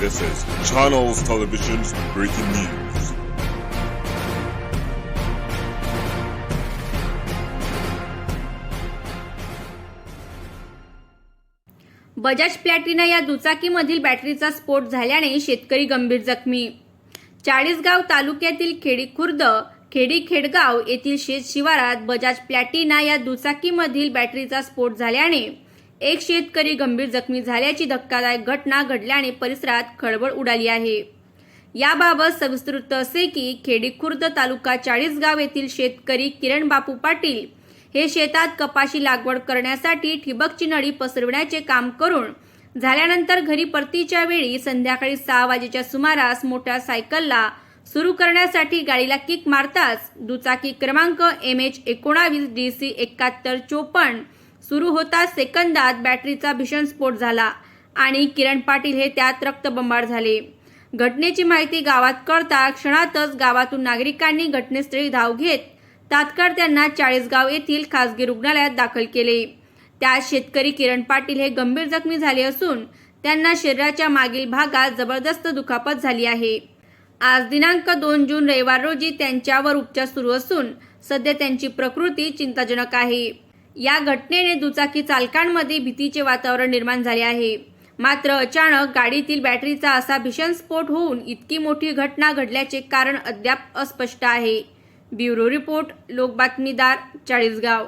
This is Channels Television's breaking news. Bajaj Platina या दुचाकीमधील बॅटरीचा स्फोट झाल्याने शेतकरी गंभीर जखमी चाळीसगाव तालुक्यातील खेडी खुर्द खेडी खेडगाव येथील शेत शिवारात बजाज प्लॅटिना या दुचाकीमधील बॅटरीचा स्फोट झाल्याने एक शेतकरी गंभीर जखमी झाल्याची धक्कादायक घटना घडल्याने परिसरात खळबळ उडाली आहे. याबाबत सविस्तर वृत्त असे की खेडी खुर्द तालुका चाळीसगाव येथील शेतकरी किरण बापू पाटील हे शेतात कपाशी लागवड करण्यासाठी ठिबकची नळी पसरविण्याचे काम करून झाल्यानंतर घरी परतीच्या वेळी संध्याकाळी सहा वाजेच्या सुमारास मोठ्या सायकलला सुरू करण्यासाठी गाडीला किक मारताच दुचाकी क्रमांक एम एच एकोणावीस डी सी एकाहत्तर चोपन्न सुरू होताच सेकंदात बॅटरीचा भीषण स्फोट झाला आणि किरण पाटील हे त्यात रक्तबंबाळ झाले. घटनेची माहिती गावात कळता क्षणातच गावातून नागरिकांनी घटनेस्थळी धाव घेत तात्काळ त्यांना चाळीसगाव येथील खासगी रुग्णालयात दाखल केले. त्यात शेतकरी किरण पाटील हे गंभीर जखमी झाले असून त्यांना शरीराच्या मागील भागात जबरदस्त दुखापत झाली आहे. आज दिनांक दोन जून रविवार रोजी त्यांच्यावर उपचार सुरू असून सध्या त्यांची प्रकृती चिंताजनक आहे. या घटनेने दुचाकी चालकांमध्ये भीतीचे वातावरण निर्माण झाले आहे. मात्र अचानक गाडीतील बॅटरीचा असा भीषण स्फोट होऊन इतकी मोठी घटना घडल्याचे कारण अद्याप अस्पष्ट आहे. ब्युरो रिपोर्ट लोकबातमीदार चाळीसगाव.